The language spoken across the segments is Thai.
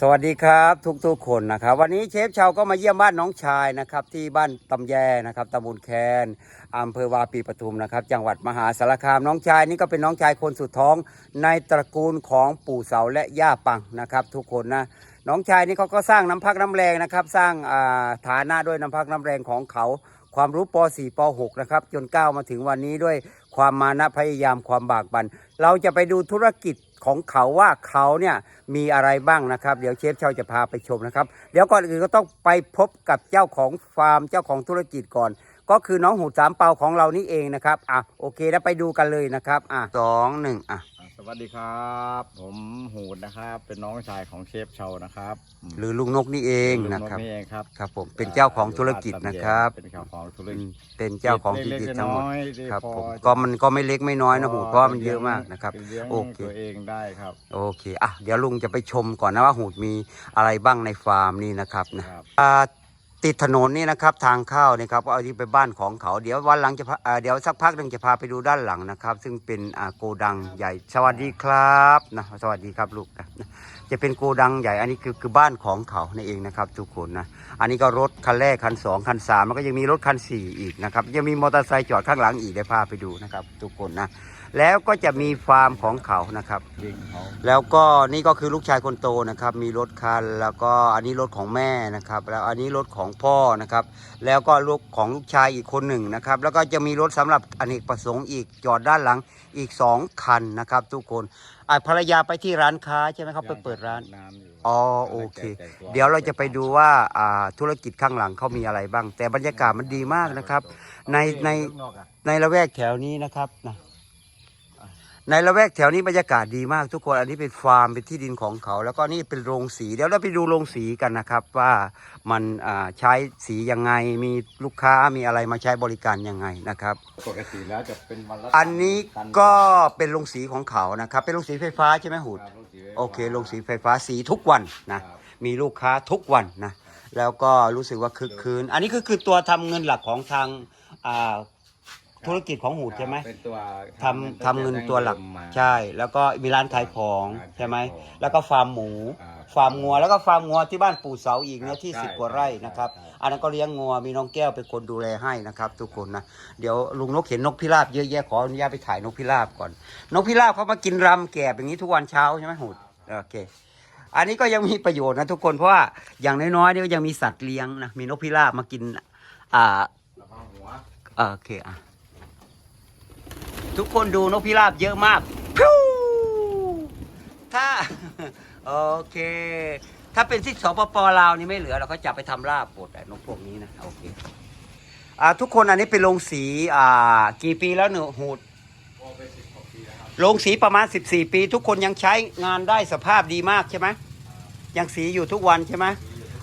สวัสดีครับทุกๆคนนะครับ วันนี้เชฟชาวก็มาเยี่ยมบ้านน้องชายนะครับ ที่บ้านตำแยนะครับตำบลแคนอำเภอวาปีปทุมนะครับ จังหวัดมหาสารคามน้องชายนี่ก็เป็นน้องชายคนสุดท้องในตระกูลของปู่เสาและย่าปังนะครับ ทุกคนนะน้องชายนี่เขาก็สร้างน้ำพักน้ำแรงนะครับ สร้างอ่าฐานะด้วยน้ำพักน้ำแรงของเขาความรู้ป .4 ป .6 นะครับ จนก้าวมาถึงวันนี้ด้วยความมานะพยายามความบากบัน่นเราจะไปดูธุรกิจ ของเขาว่าเขาเนี่ยมีอะไรบ้างนะครับ เดี๋ยวเชฟเชาจะพาไปชมนะครับ เดี๋ยวก่อนอื่นก็ต้องไปพบกับเจ้าของฟาร์มเจ้าของธุรกิจก่อน ก็คือน้องหูสามเปาของเรานี่เองนะครับอะโอเคแล้วไปดูกันเลยนะครับอะสองหนึ่งอะ วัสดีครับ ผมหูดนะครับ เป็นน้องชายของเชฟเชานะครับมหรือลุงนกนี่เองนะครับลุงนี่เองครับครับผมเป็นเจ้าของธุรกิจนะครับเป็นเจ้าของธุรอืกิมจเป็นเจ้าของธุรกิจทั้งหมดเล็กๆน้อยๆครับพอผมจะก็มันก็ไม่เล็กไม่น้อยนะหูเพราะว่ามันเยอะมากนะครับเลี้ยงโอเคตัวเองได้ครับโอเคอะเดี๋ยวลุงจะไปชมก่อนนะว่าหูดมีอะไรบ้างในฟาร์มนี่นะครับนะครับอ่า ติดถนนนี่นะครับทางเข้านี่ครับก็เอาที่ไปบ้านของเขา เดี๋ยววันหลังจะพาอ่าเดี๋ยวสักพักหนึ่งจะพาไปดูด้านหลังนะครับ ซึ่งเป็นอ่าโกดังใหญ่สวัสดีครับนะสวัสดีครับลูกนะจะเป็นโกดังใหญ่อันนี้คือคือบ้านของเขานั่นเองนะครับทุกคนนะอันนี้ก็รถคันแรกคันสองคันสามแล้วก็ยังมีรถคันสี่อีกนะครับยังมีมอเตอร์ไซค์จอดข้างหลังอีกเดี๋ยวพาไปดูนะครับทุกคนนะ แล้วก็จะมีฟาร์มของเขานะครับจริงเขาแล้วก็นี่ก็คือลูกชายคนโตนะครับ มีรถคัน แล้วก็อันนี้รถของแม่นะครับ แล้วอันนี้รถของพ่อนะครับ แล้วก็รถของลูกชายอีกคนหนึ่งนะครับ แล้วก็จะมีรถสำหรับอเนกประสงค์อีกจอดด้านหลังอีกสองคันนะครับ ทุกคนอะภรรยาไปที่ร้านค้าใช่ไหมครับไปเปิดร้าน น้ำอยู่อ๋อโอเคแต่งตัวเดี๋ยวเราจะไปดูว่าอ่าธุรกิจข้างหลังเขามีอะไรบ้าง แต่บรรยากาศมันดีมากนะครับ ในในข้างอกอะในละแวกแถวนี้นะครับนะ ในละแวกแถวนี้บรรยากาศดีมากทุกคน อันนี้เป็นฟาร์มเป็นที่ดินของเขา แล้วก็นี่เป็นโรงสีเดี๋ยวเราไปดูโรงสีกันนะครับ ว่ามันอ่าใช้สียังไงมีลูกค้ามีอะไรมาใช้บริการยังไงนะครับปกติแล้วจะเป็นวันละอันนี้ตันก็เป็นโรงสีของเขานะครับ เป็นโรงสีไฟฟ้าใช่ไหมหูดครับลูกสีไฟฟ้าโอเคโรงสีไฟฟ้าสีทุกวันนะครับมีลูกค้าทุกวันนะแล้วก็รู้สึกว่าคึกคืน อันนี้ก็คือตัวทำเงินหลักของทางอ่า ธุรกิจของหูดใช่ไหมเป็นตัวทำทำเงินตัวหลักมาใช่ แล้วก็มีร้านขายของร้านขายใช่ไหมของแล้วก็ฟาร์มหมูอ่าฟาร์มงัว แล้วก็ฟาร์มงัวที่บ้านปู่เสาอีกครัเนื้บอที่ใช่สิบกว่าไร่นะครับใช่อันนั้นก็เลี้ยงงัวมีน้องแก้วเป็นคนดูแลให้นะครับ ทุกคนนะเดี๋ยวลุงนกเห็นนกพิราบเยอะแยะขออนุญาตไปถ่ายนกพิราบก่อน นกพิราบเขามากินรำแกบอย่างนี้ทุกวันเช้าใช่ไหมหูดโอเคอันนี้ก็ยังมีประโยชน์นะทุกคนเพราะว่าอย่างน้อยๆนี่ก็ยังมีสัตว์เลี้ยงนะมีนกพิราบมากิน อ่าแล้วก็หัวอ่าโอเคอะ ทุกคนดูนกพิราบเยอะมากพิ้วถ้า โอเค ถ้าเป็นที่สปปลาวนี่ไม่เหลือเราก็จับไปทำลาบหมดอะนกพวกนี้นะโอเคอ่าทุกคนอันนี้เป็นโรงสีอ่ากี่ปีแล้วหนูหูดโอ้ไปสิบกว่าปีแล้วครับโรงสีประมาณ 14 ปี ทุกคนยังใช้งานได้สภาพดีมากใช่ไหมยังสีอยู่ทุกวันใช่ไหม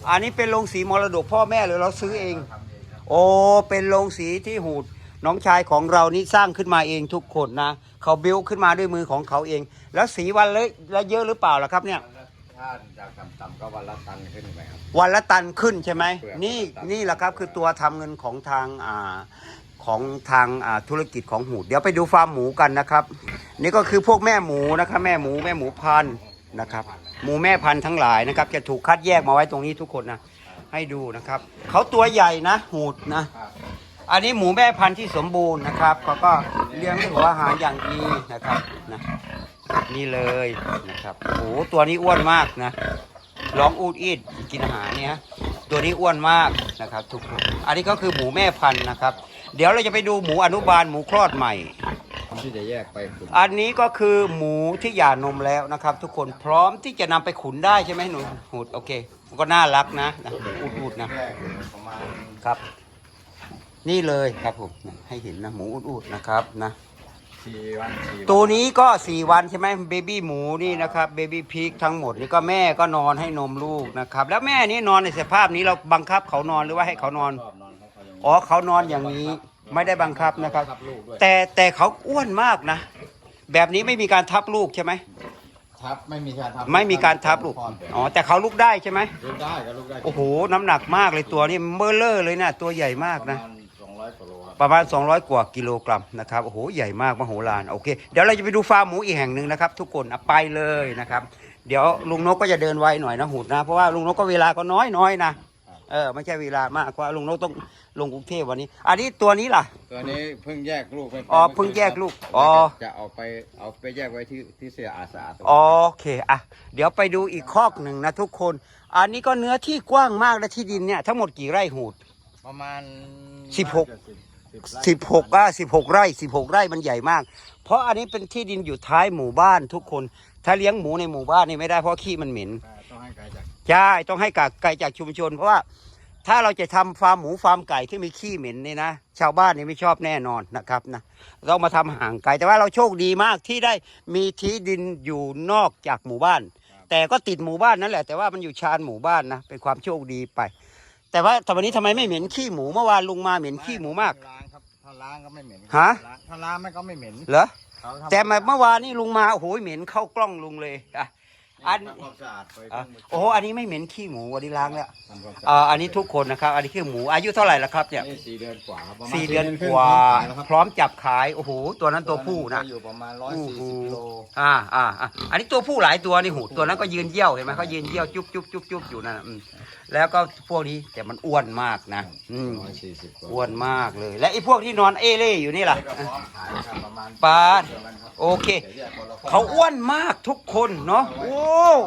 อันนี้เป็นโรงสีมรดกพ่อแม่หรือเราซื้อเองทำเองครับโอ้เป็นโรงสีที่หูด น้องชายของเรานี่สร้างขึ้นมาเองทุกคนนะ เขาบิวขึ้นมาด้วยมือของเขาเอง แล้วสีวันละละเยอะหรือเปล่าล่ะครับเนี่ยวันละถ้าจากต่ำๆก็วันละตันขึ้นไปครับ วันละตันขึ้นใช่ไหม เปลือกนี่ตัน นี่แหละครับคือตัวทำเงินของทางอ่าของทางอ่าธุรกิจของหูดเดี๋ยวไปดูฟาร์มหมูกันนะครับ นี่ก็คือพวกแม่หมูนะครับแม่หมูแม่หมูพันธุ์นะครับ หมูแม่พันธุ์ทั้งหลายนะครับ จะถูกคัดแยกมาไว้ตรงนี้ทุกคนนะให้ดูนะครับเขาตัวใหญ่นะหูดนะ ครับ อันนี้หมูแม่พันธุ์ที่สมบูรณ์นะครับเขาก็เลี้ยงด้วยหัวอาหารอย่างดีนะครับนะนี่เลยนะครับโอ้โหตัวนี้อ้วนมากนะร้องอูดอีดกินอาหารเนี่ยฮะตัวนี้อ้วนมากนะครับทุกคนอันนี้ก็คือหมูแม่พันธุ์นะครับ เดี๋ยวเราจะไปดูหมูอนุบาลหมูคลอดใหม่ ที่จะแยกไปขุนอันนี้ก็คือหมูที่หย่านมแล้วนะครับ ทุกคนพร้อมที่จะนำไปขุนได้ใช่ไหมหนูหูดโอเคมันก็น่ารักนะนะอูดๆนะแยกประมาณครับ นี่เลยครับผมให้เห็นนะหมูอุดๆนะครับนะสี่วันสี่ตัวนี้ก็4วันใช่ไหมเบบี้หมูนี่นะครับเบบี้พีกทั้งหมดนี่ก็แม่ก็นอนให้นมลูกนะครับ แล้วแม่นี่นอนในสภาพนี้เราบังคับเขานอนหรือว่าให้เขานอนชอบนอนเขาเขายังอ๋อเขานอนอย่างนี้ไม่ได้บังคับนะครับ ทับลูกด้วยแต่แต่เขาอ้วนมากนะ แบบนี้ไม่มีการทับลูกใช่ไหมทับไม่มีการทับไม่มีการทับลูกอ๋อแต่เขาลุกได้ใช่ไหมลูกได้ก็ลูกได้โอ้โหน้ำหนักมากเลยตัวนี้เบอร์เลอร์เลยนะตัวใหญ่มากนะ ประมาณ ประมาณ 200 กว่ากิโลกรัมนะครับโอ้โหใหญ่มากมโหฬารโอเค เดี๋ยวเราจะไปดูฟาร์มหมูอีกแห่งหนึ่งนะครับ ทุกคนอะไปเลยนะครับ เดี๋ยวลุงนกก็จะเดินไวหน่อยนะหูดนะเพราะว่าลุงนกก็เวลาก็น้อยน้อยนะเออไม่ใช่เวลามากเพราะว่าลุงนกต้องลงกรุงเทพวันนี้ อันนี้ตัวนี้ล่ะ ตัวนี้เพิ่งแยกลูกไปอ๋อเพิ่งแยกลูกอ๋อจะเอาไปเอาไปแยกไว้ที่ที่เสียอาสาตัวโอเคอะเดี๋ยวไปดูอีกคอกหนึ่งนะทุกคน อันนี้ก็เนื้อที่กว้างมากและที่ดินเนี่ยทั้งหมดกี่ไร่หูด ประมาณสิบหกน่าจะ สิบไร่สิบหกอะสิบหกไร่สิบหกไร่มันใหญ่มาก เพราะอันนี้เป็นที่ดินอยู่ท้ายหมู่บ้านทุกคน ถ้าเลี้ยงหมูในหมู่บ้านนี่ไม่ได้เพราะขี้มันเหม็นอ่าต้องให้ไกลจากใช่ต้องให้กากไก่จากชุมชน เพราะว่าถ้าเราจะทำฟาร์มหมูฟาร์มไก่ที่มีขี้เหม็นนี่นะชาวบ้านนี่ไม่ชอบแน่นอนนะครับนะเรามาทำห่างไกลแต่ว่าเราโชคดีมากที่ได้มีที่ดินอยู่นอกจากหมู่บ้าน แต่ก็ติดหมู่บ้านนั่นแหละแต่ว่ามันอยู่ชานหมู่บ้านนะเป็นความโชคดีไป แต่ว่าแต่วันนี้ทำไมไม่เหม็นขี้หมูเมื่อวานลุงมาเหม็นขี้หมูมาก ล้างครับถ้าล้างก็ไม่เหม็นฮะ ล้างถ้าล้างมันก็ไม่เหม็นเหรอ เขาทำแต่มาเมื่อวานนี่ลุงมาโอ้โหเหม็นเข้ากล้องลุงเลยอะอันทำความสะอาดไปอะเพิ่งโอ้โหอันนี้ไม่เหม็นขี้หมูวันนี้ล้างแล้วทำความสะอ่าอาดอันนี้ทุกคนนะครับ อันนี้ขี้หมูอายุเท่าไหร่แล้วครับเนี่ยนี่สี่เดือนกว่าครับประมาณสี่เดือนครึ่กงว่าขยแล้วครับพร้อมจับขายโอ้โหตัวนั้นตัวผู้นะ อยู่ประมาณร้อยโอ้สี่โหสิบกิโลอ่าอ่าอ่าอันนี้ตัวผู้หลายตัวนี่หูตัวนั้นก็ยืนเยี่ยวเห็นไหมเขายืนเยี่ยวจุ๊บจุ๊บจุ๊บจุ๊บอยู่นั่นน่ะอืม แล้วก็พวกนี้แต่มันอ้วนมากนะ อืมร้อยสี่สิบกว่าอ้วนมากเลย และไอ้พวกที่นอนเอเล่อยู่นี่ล่ะนี่ก็พร้อมขายครับประมาณปาดเดือนละครับโอเคดี๋ยวแยกคนละข้เขาอ้วนมากทุกคนเนาะโอ้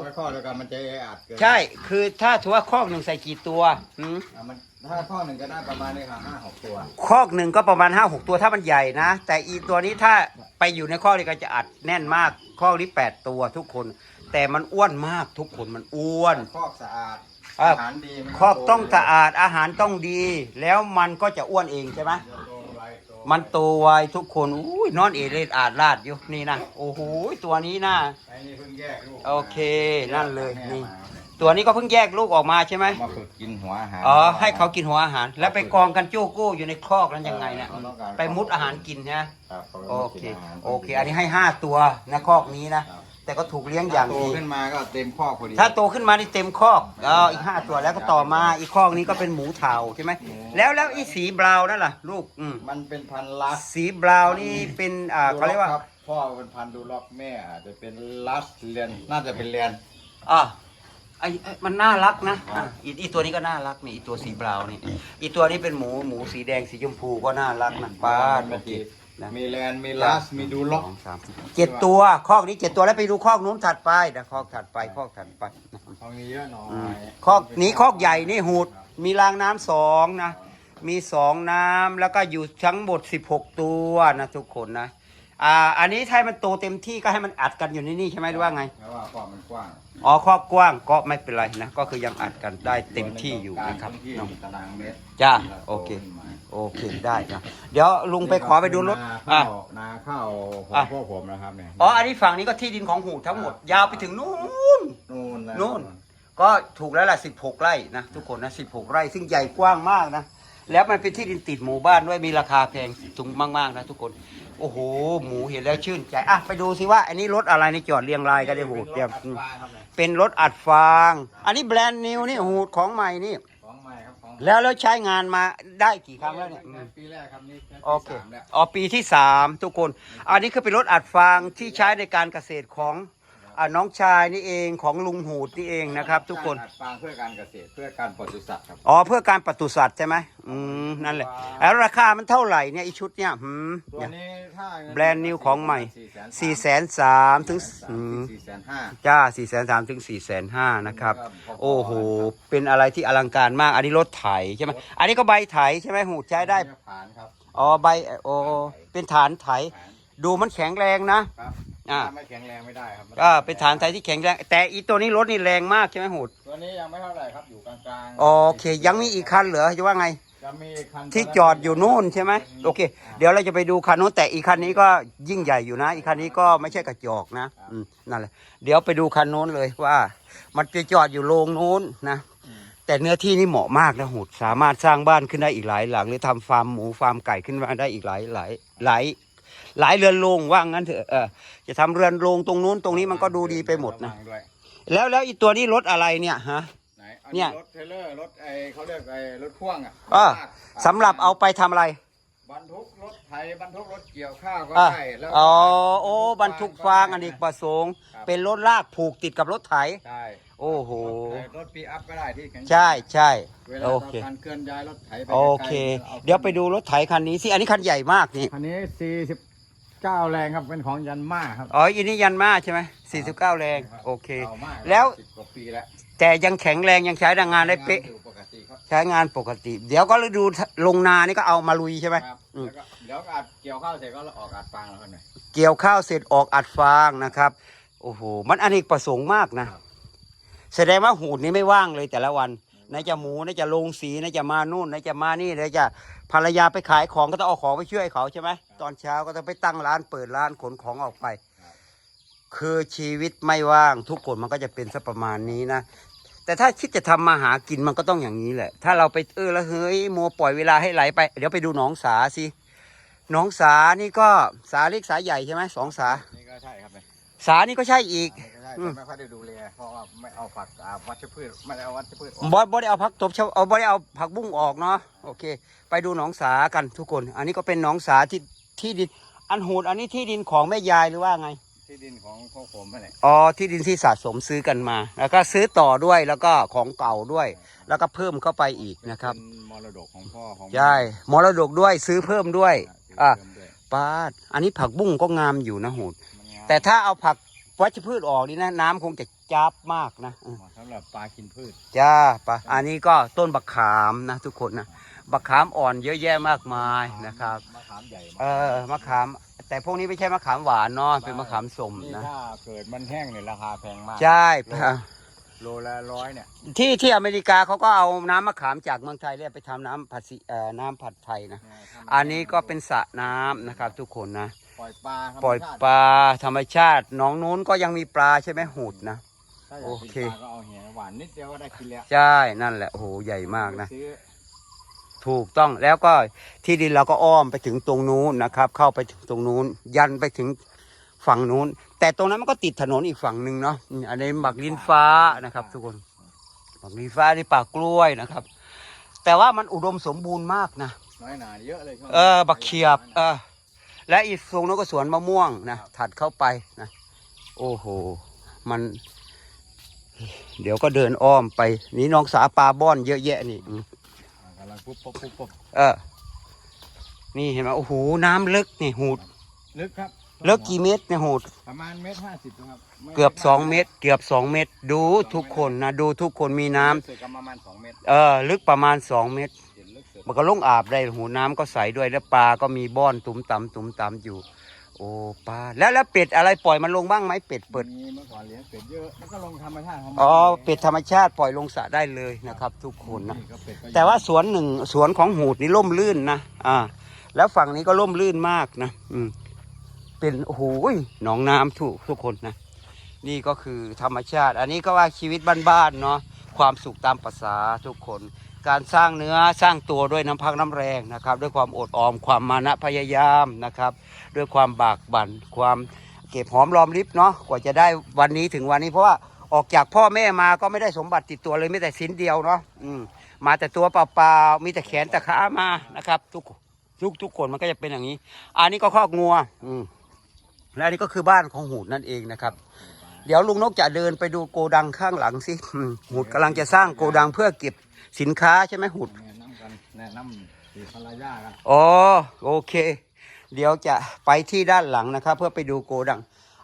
ไม่ข้อเดียวกันมันจะแออัดเกินใช่ คือถ้าถือว่าคอกหนึ่งใส่กี่ตัวหืม อะมันถ้าข้อหนึ่งก็ได้ประมาณนี้ครับห้าหกตัว คอกหนึ่งก็ประมาณห้าหกตัวถ้ามันใหญ่นะ แต่อีตัวนี้ถ้าไปอยู่ในคอกนี้ก็จะอัดแน่นมาก คอกนี้แปดตัวทุกคน แต่มันอ้วนมากทุกคนมันอ้วน คอกสะอาด อะอาหารดีมันคอกต้องสะอาดอาหารต้องดี แล้วมันก็จะอ้วนเองใช่ไหมโตไวโตมันโตไวทุกคนอุ้ยนอนเอเรดอาดลาดอยู่นี่นะโอ้โหตัวนี้นะไอ้นี่เพิ่งแยกลูกโอเคนั่นเลยแม่นี่มาตัวนี้ก็เพิ่งแยกลูกออกมาใช่ไหมมาฝึกกินหัวอาหารอ๋อให้เขากินหัวอาหาร แล้วไปกองกันโจ้โก้อยู่ในคอกนั้นยังไงเนี่ยเขาต้องการไปมุดอาหารกินนะครับขาโอต้องเคกินาหารโอเค อันนี้ให้ห้าตัวนะคอกนี้นะครับ แต่ก็ถูกเลี้ยงอย่างโตดี ขึ้นมาก็เต็มคอกพอดีถ้าโตขึ้นมานี่เต็มคอกอ๋ออีกห้าตัวแล้วก็ต่อมาอีกคอกนี้ก็เป็นหมูเทาใช่ไหมแล้วแล้วอีสีบราวน์นั่นล่ะ ลูกอืมมันเป็นพันธุ์ลัสสีบราวน์นี่เป็นอ่าเขาเรียกว่า ดูล็คบพ่อเป็นพันธุ์ดูล็อกแม่อาจจะเป็นลัสเลียนน่าจะเป็นเลียน อ่าไอ้ไอ้มันน่ารักนะอะอีอีตัวนี้ก็น่ารักนี่อีตัวสีบราวน์นี่อีตัวนี้เป็นหมูหมูสีแดงสีชมพูก็น่ารักนะป้าดโอเค นะมีแลนมีลัสมีดูล็อกสองสามสี่เจ็ดตัวคอกนี้เจ็ดตัวแล้วไปดูคอกนู้นถัดไปนะคอกถัดไปคอกถัดไปเอางี้เยอะหน่อยอืมคอกนี้คอกใหญ่นี่หูดมีรางน้ำสองนะ มีสองน้ำแล้วก็อยู่ทั้งหมดสิบหกตัวนะทุกคนนะ อ่า อันนี้ถ้ามันโตเต็มที่ก็ให้มันอัดกันอยู่ในนี่ใช่ไหมหรือว่าไงเพราะว่าคอกมันกว้าง อ๋อคอกกว้างก็ไม่เป็นไรนะ ก็คือยังอัดกันได้เต็มที่อยู่นะครับที่เนาะตารางเมตรจ้าโอเค โอเคได้นะเดี๋ยวลุงไปขอไปดูรถนาอะข้าวนาข้าวของอะพวกผมนะครับเนี่ยอ๋ออันนี้ฝั่งนี้ก็ที่ดินของหูดทั้งหมด ยาวไปถึงนู่น นู่นแล้วนู่น ก็ถูกแล้วล่ะ 16 ไร่นะ ทุกคนนะ 16 ไร่ ซึ่งใหญ่กว้างมากนะ แล้วมันเป็นที่ดินติดหมู่บ้านด้วยมีราคาแพงสูงมาก ๆ นะทุกคน โอ้โห หมูเห็นแล้วชื่นใจ อะ ไปดูสิว่า อันนี้รถอะไรในจอดเรียงรายกันเลยหูดเตรียมอืมเป็นรถอัดฟางครับเนี่ย เป็นรถอัดฟาง อันนี้แบรนด์นิวนี่หูดของใหม่นี่ ของใหม่ครับของแล้วแล้วใช้งานมาได้กี่ครั้งแล้วเนี่ยอืมปีแรกครับนี่แค่โอปีเคสามแล้วอ๋อปีที่สามทุกคน อันนี้คือเป็นรถอัดฟางที่ใช้ในการเกษตรของ อ่าน้องชายนี่เองของลุงหูดนี่เองนะครับ ทุกคนอัดฟางเพื่อการเกษตรเพื่อการปศุสัตว์ครับอ๋อเพื่อการปศุสัตว์ใช่ไหมอืมนั่นแหละแล้วราคามันเท่าไหร่เนี่ยไอชุดเนี่ยหืมตัวเนี่ย นี้ถ้าแบรนด์นิวของใหม่สี่สี่แสแสนสามถึงอืมสี่แสนห้า จ้าสี่แสนสามถึงสี่แสนห้านะครับครับ โอ้โห เป็นอะไรที่อลังการมาก อันนี้รถไถใช่ไหม อันนี้ก็ใบไถใช่ไหมหูใช้ได้ ผ่านครับอ๋อ ใบ โอ้ เป็นฐานไถผ่านดูมันแข็งแรงนะ ครับ อ่าถ้าไม่แข็งแรงไม่ได้ครับอ่าเป็นฐานไถที่แข็งแรง แต่อีตัวนี้รถนี่แรงมากใช่ไหมหูดตัวนี้ยังไม่เท่าไหร่ครับอยู่กลางๆโอเค ยังมีอีกคันเหรอจะว่าไงจะมีคันที่จอดอยู่นู่นใช่ไหมโอเค เดี๋ยวเราจะไปดูคันนู้นแต่อีกคันนี้ก็ยิ่งใหญ่อยู่นะ อีกคันนี้ก็ไม่ใช่กระจอกนะอืมนั่นแหละเดี๋ยวไปดูคันนู้นเลยว่า มันไปจอดอยู่โรงนู้นนะแต่เนื้อที่นี่เหมาะมากนะหูดสามารถสร้างบ้านขึ้นได้อีกหลายหลังหรือทำฟาร์มหมูฟาร์มไก่ขึ้นมาได้อีกหลายหลายหลาย หลายเรือนโรงว่างั้นเถอะเออจะทำเรือนโรงตรงนู้นตรงนี้มันก็ดูดีไปหมดนะ ระวังด้วยแล้วแล้วอีตัวนี้รถอะไรเนี่ยฮะ ไหนอันเนี่นี้ย รถเทรลเลอร์รถไอเขาเรียกไอรถพ่วงอะอ่าลากสำหรับเอาไปทำอะไร บรรทุกรถไถบรรทุกรถเกี่ยวข้าวก็อะได้แล้วอ๋อก็โอ้บรรทุกฟางอเนกประสงค์ครับเป็นรถลากผูกติดกับรถไถใช่โอ้โห รถไถรถปีอัพก็ได้ที่แข็งใช่ใช่ เวลาโอเราเคการเคลื่อนย้ายรถไถไปโอเคไกลๆราเดี๋ยวไปดูรถไถคันนี้สิ อันนี้คันใหญ่มากนี่คันนี้ 49 แรงครับ เป็นของยันมาครับ อ๋อ อันนี้ยันมาใช่ไหม49 แรง โอเคก่ามากแล้วสิบกว่าปีแล้ว แต่ยังแข็งแรงยังใช้งานได้เป๊ะ อยู่ปกติครับใช้งานปกติ เดี๋ยวก็ฤดูลงนานี่ก็เอามาลุยใช่ไหมครับอืมแล้วก็เดี๋ยวก็อัดเกี่ยวข้าวเสร็จก็ออกอัดฟางแล้วคนหน่อยเกี่ยวข้าวเสร็จออกอัดฟางนะครับ โอ้โห มันอเนกประสงค์มากนะครับแสดงว่าหูดนี่ไม่ว่างเลยแต่ละวัน ไหนจะหมูไหนจะลงสีไหนจะมานู่นไหนจะมานี่ไหนจะภรรยาไปขายของก็ต้องเอาของไปช่วยเขาใช่ไหมตอนเช้าก็ต้องไปตั้งร้านเปิดร้านขนของออกไป คือชีวิตไม่ว่างทุกคนมันก็จะเป็นสักประมาณนี้นะแต่ถ้าคิดจะทำมาหากินมันก็ต้องอย่างนี้แหละ ถ้าเราไปเออแล้วเฮ้ยมัวปล่อยเวลาให้ไหลไป เดี๋ยวไปดูหนองสาสิหนองสานี่ก็สาเล็กสาใหญ่ใช่ไหมสองสานี่ก็ใช่ครับเนี่ย สานี่ก็ใช่อีกนี่ก็ใช่อืมแต่ไม่ค่อยได้ดูแลเพราะว่าไม่เอาผักอ่าวัชพืชไม่ได้เอาวัชพืชออกบอสบอสได้เอาผักตบชาวเอาบอสได้เอาผักบุ้งออกเนาะโอเค ไปดูหนองสากันทุกคน อันนี้ก็เป็นหนองสาที่ที่ดิน อันโหดอันนี้ที่ดินของแม่ยายหรือว่าไงที่ดินของพวกผมนั่นแหละอ๋อที่ดินที่สะสมซื้อกันมา แล้วก็ซื้อต่อด้วยแล้วก็ของเก่าด้วย แล้วก็เพิ่มเข้าไปอีกนะครับเป็นมรดกของพ่อของใช่มรดกด้วยซื้อเพิ่มด้วยอะ อะซื้เพิ่มด้วยป้าด อันนี้ผักบุ้งก็งามอยู่นะโหดมันงาม แต่ถ้าเอาผักวัชพืชออกนี่นะ น้ำคงจะจับมากนะอืม เหมาะสำหรับปลากินพืช จ้าปะอันนี้ก็ต้นบักขามนะทุกคนนะบักขามอ่อนเยอะแยะมากมายนะครับ มะขามใหญ่มากเออมะขาม แต่พวกนี้ไม่ใช่มะขามหวานเนาะเป็นมะขามสมนี่นะถ้าเกิดมันแห้งเนี่ยราคาแพงมาก ใช่โลละร้อยเนี่ยที่ที่อเมริกาเขาก็เอาน้ำมะขามจากเมืองไทยเรียกไปทำน้ำผัดซีเอ่อน้ำผัดไทยนะถ้ามัอันนี้ก็เป็นสระน้ำนะครับทุกคนนะ ปล่อยปลาธรรมปล่อยชาติปลาธรรมชาติหน้องนู้นก็ยังมีปลาใช่ไหมหูดนะ ถ้าอยากโอกินเค ปลาก็เอาแหหวานนิดเดียวก็ได้กินแล้วใช่นั่นแหละโอ้โหใหญ่มากนะ ซื้อถูกต้องแล้วก็ที่ดินเราก็อ้อมไปถึงตรงนู้นนะครับ เข้าไปถึงตรงนู้น ยันไปถึงฝั่งนู้น แต่ตรงนั้นมันก็ติดถนนอีกฝั่งหนึ่งเนาะอืมอันนี้หมักลิ้นฟ้านะครับ ทุกคนหมักลิ้นฟ้าที่ป่ากล้วยนะครับ แต่ว่ามันอุดมสมบูรณ์มากนะ น้อยหนาเยอะเลยช่วงเออบักเขียบเออ และอีกตรงนั้นก็สวนมะม่วงนะถัดเข้าไปนะโอ้โห มัน เดี๋ยวก็เดินอ้อมไป นี่น้องสาปลาบ้อนเยอะแยะนี่อืมอ่ากำลังปุ๊บปุ๊บปุ๊บปุ๊บเออ นี่เห็นไหมโอ้โหน้ำลึกนี่หูด ลึกครับลึกกี่เมตรเนี่ยหูดประมาณเมตรห้าสิบครับไม่เกือบลึสองากเมตร เกือบสองเมตร ดูทุกคนนะดูทุกคนมีน้ำลึกสุดก็ประมาณสองเมตรเออลึกประมาณสองเมตรเห็นลึกสุด มันก็ลงอาบได้หูน้ำก็ใสด้วยแล้วปลาก็มีบ้อนตุ้มตำตุ้มตำอยู่ โอ้ปลาแล้วแล้วเป็ดอะไรปล่อยมันลงบ้างไหมเป็ดเปิดมีเมื่อก่อนเลี้ยงเป็ดเยอะแล้วก็ลงธรรมชาติของมันอ๋อเป็ดธรรมชาติปล่อยลงสระได้เลยนะครับ ทุกคนนะก็เป็ดก็แต่ว่าสวนหนึ่งสวนของหูดนี่ร่มรื่นนะอ่า แล้วฝั่งนี้ก็ร่มรื่นมากนะอืมเป็นโอ้โหหนองน้ำทุกทุกคนนะ นี่ก็คือธรรมชาติ อันนี้ก็ว่าชีวิตบ้านๆเนาะความสุขตามภาษาทุกคน การสร้างเนื้อสร้างตัวด้วยน้ำพักน้ำแรงนะครับ ด้วยความอดออมความมานะพยายามนะครับ ด้วยความบากบั่นความเก็บหอมรอมริบเนาะกว่าจะได้วันนี้ถึงวันนี้เพราะว่าออกจากพ่อแม่มาก็ไม่ได้สมบัติติดตัวเลยไม่แต่สินเดียวเนาะอืมมาแต่ตัวเปล่าๆมีแต่แขนแต่ขามานะครับ ทุกทุกทุกคนมันก็จะเป็นอย่างนี้ อันนี้ก็คอกงัว อืมและอันนี้ก็คือบ้านของหูดนั่นเองนะครับ เดี๋ยวลุงนกจะเดินไปดูโกดังข้างหลังสิหูดกำลังจะสร้างโกดังเพื่อเก็บ สินค้าใช่ไหมหูดแนะนำกันแนะนำสีภรรยากันอ๋อโอเค เดี๋ยวจะไปที่ด้านหลังนะครับ เพื่อไปดูโกดัง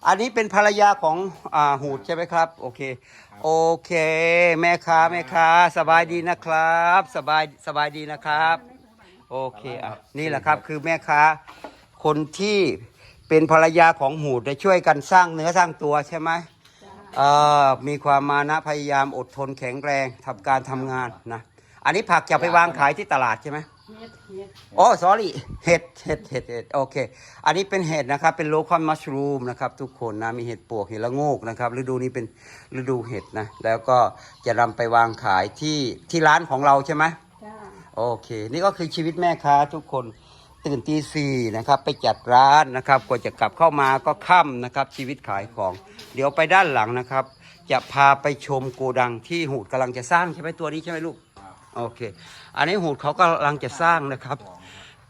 อันนี้เป็นภรรยาของอ่าหูดใช่ไหมครับ โอเค โอเค แม่ค้าแม่ค้าสบายดีนะครับ สบายสบายดีนะครับ โอเคอะนี่แหละครับคือแม่ค้าคนที่เป็นภรรยาของหูดได้ช่วยกันสร้างเนื้อสร้างตัวใช่ไหมเอ่อ มีความมานะพยายามอดทนแข็งแรงทำการทำงานนะอันนี้ผักจะไปวางขายที่ตลาดใช่ไหมโอ้ sorry เห็ดเห็ดเห็ดเห็ดโอเค อันนี้เป็นเห็ดนะครับ เป็นโลคอนมัชรูมนะครับ ทุกคนนะ มีเห็ดปวกเห็ดละโงกนะครับ ฤดูนี้เป็นฤดูเห็ดนะ แล้วก็จะนำไปวางขายที่ที่ร้านของเราใช่ไหมจ้าโอเค นี่ก็คือชีวิตแม่ค้าทุกคน ตื่นตีสี่นะครับ ไปจัดร้านนะครับกว่าจะกลับเข้ามาก็ค่ำนะครับ ชีวิตขายของ เดี๋ยวไปด้านหลังนะครับ จะพาไปชมโกดังที่หูดกำลังจะสร้างใช่ไหมตัวนี้ใช่ไหมลูกโอเค อันนี้หูดเขากำลังจะสร้างนะครับ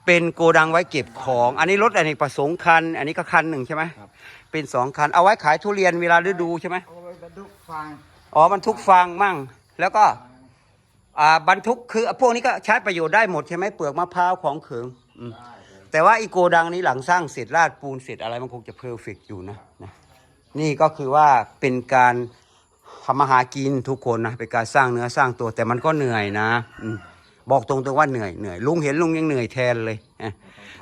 เเป็นโกดังไว้เก็บของ อันนี้รถอเนกประสงค์คัน อันนี้ก็คันหนึ่งใช่ไหมครับเป็นสองคัน เอาไว้ขายทุเรียนเวลาฤดูใช่ไหมเอาไว้บรรทุกฟางอ๋อบรรทุกฟางมั่ง แล้วก็อ่าบรรทุกคือพวกนี้ก็ใช้ประโยชน์ได้หมดใช่ไหมเปลือกมะพร้าวของเขิง อืมแต่ว่าอีโกดังนี้หลังสร้างเสร็จราดปูนเสร็จอะไรมันคงจะเพอร์เฟกอยู่นะนะนี่ก็คือว่าเป็นการทำมาหากินทุกคนนะเป็นการสร้างเนื้อสร้างตัวแต่มันก็เหนื่อยนะอมบอกตรงๆว่าเหนื่อยเหนื่อยลุงเห็นลุงยังเหนื่อยแทนเลยนะ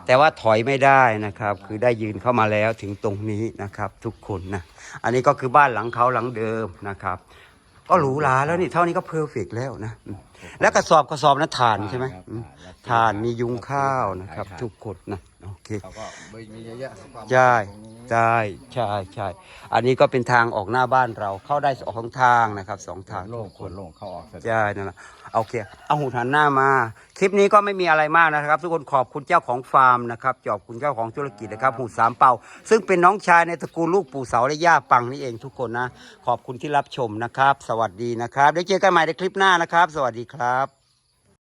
แต่ว่าถอยไม่ได้นะครับ คือได้ยืนเข้ามาแล้วถึงตรงนี้นะครับ ทุกคนนะอันนี้ก็คือบ้านหลังเขาหลังเดิมนะครับ ก็หรูหราแล้วนี่เท่านี้ก็เพอร์เฟกแล้วนะอืมแล้วกระสอบกระสอบนั้นฐานใช่ไหมอืมฐานมียุงข้าวนะครับ ทุกคนนะโอเค เขาก็มีเยอะๆความใช่ตรงนี้ใช่ใช่ใช่อันนี้ก็เป็นทางออกหน้าบ้านเราเข้าได้สองทางนะครับสองทางโล่งคนโล่งเข้าออกสะดวก ใช่นั่นแหละ โอเค เอาหูหันหน้ามา คลิปนี้ก็ไม่มีอะไรมากนะครับ ทุกคนขอบคุณเจ้าของฟาร์มนะครับขอบคุณเจ้าของธุรกิจนะครับ หูสามเป่า ซึ่งเป็นน้องชายในตระกูลลูกปู่เสาและย่าปังนี่เองทุกคนนะ ขอบคุณที่รับชมนะครับ สวัสดีนะครับเดี๋ยวเจอกันใหม่ในคลิปหน้านะครับ สวัสดีครับ